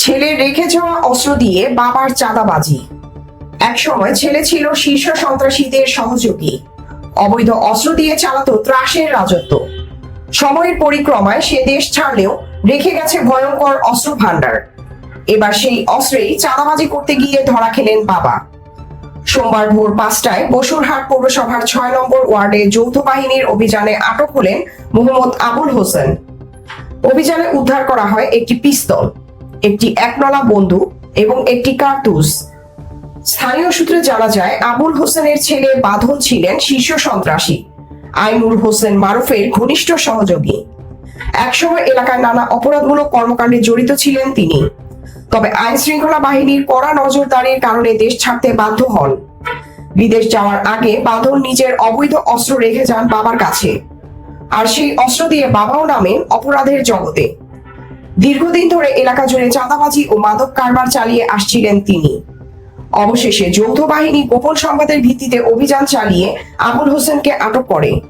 ছেলে রেখে যাওয়া অস্ত্র দিয়ে বাবার চাঁদাবাজি। একসময় ছেলে ছিল শীর্ষ সন্ত্রাসীদের সহযোগী। অবৈধ অস্ত্র দিয়ে চালাতো ত্রাসের রাজত্ব। সময়ের পরিক্রমায় সে দেশ ছাড়লেও রেখে গেছে ভয়ঙ্কর অস্ত্র ভাণ্ডার। এবার সেই অস্ত্রেই চাঁদাবাজি করতে গিয়ে ধরা খেলেন বাবা। সোমবার ভোর পাঁচটায় বসুরহাট পৌরসভার ছয় নম্বর ওয়ার্ডে যৌথ বাহিনীর অভিযানে আটক হলেন মোহাম্মদ আবুল হোসেন। অভিযানে উদ্ধার করা হয় একটি পিস্তল। একটি একনলা বন্দুক এবং একটি কার্তুস স্থানীয় সূত্রে জানা যায়, আবুল হোসেনের ছেলে বাঁধন ছিলেন শীর্ষ সন্ত্রাসী। আইনুর হোসেন মারুফের ঘনিষ্ঠ সহযোগী। একসময় এলাকায় নানা অপরাধমূলক কর্মকাণ্ডে জড়িত ছিলেন তিনি। তবে আইন শৃঙ্খলা বাহিনীর কড়া নজরদারির কারণে দেশ ছাড়তে বাধ্য হন। বিদেশ যাওয়ার আগে বাঁধন নিজের অবৈধ অস্ত্র রেখে যান বাবার কাছে। আর সেই অস্ত্র দিয়ে বাবাও নামে অপরাধের জগতে। দীর্ঘদিন ধরে এলাকা জুড়ে চাঁদাবাজি ও মাদক কারবার চালিয়ে আসছিলেন তিনি। অবশেষে যৌথ বাহিনী গোপন সংবাদের ভিত্তিতে অভিযান চালিয়ে আবুল হোসেনকে আটক করে।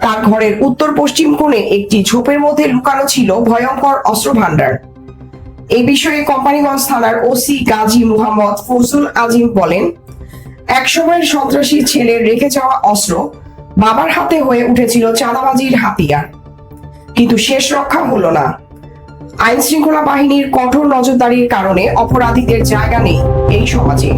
তার ঘরের উত্তর পশ্চিম কোণে একটি ঝোপের মধ্যে লুকানো ছিল ভয়ঙ্কর অস্ত্র ভান্ডার এই বিষয়ে কোম্পানিগঞ্জ থানার ওসি গাজী মুহাম্মদ ফজলুল আজিম বলেন, একসময়ের সন্ত্রাসী ছেলের রেখে যাওয়া অস্ত্র বাবার হাতে হয়ে উঠেছিল চাঁদাবাজির হাতিয়ার। কিন্তু শেষ রক্ষা হলো না। আইন শৃঙ্খলা বাহিনীর কঠোর নজরদারির কারণে অপরাধীদের জায়গা নেই এই সমাজে।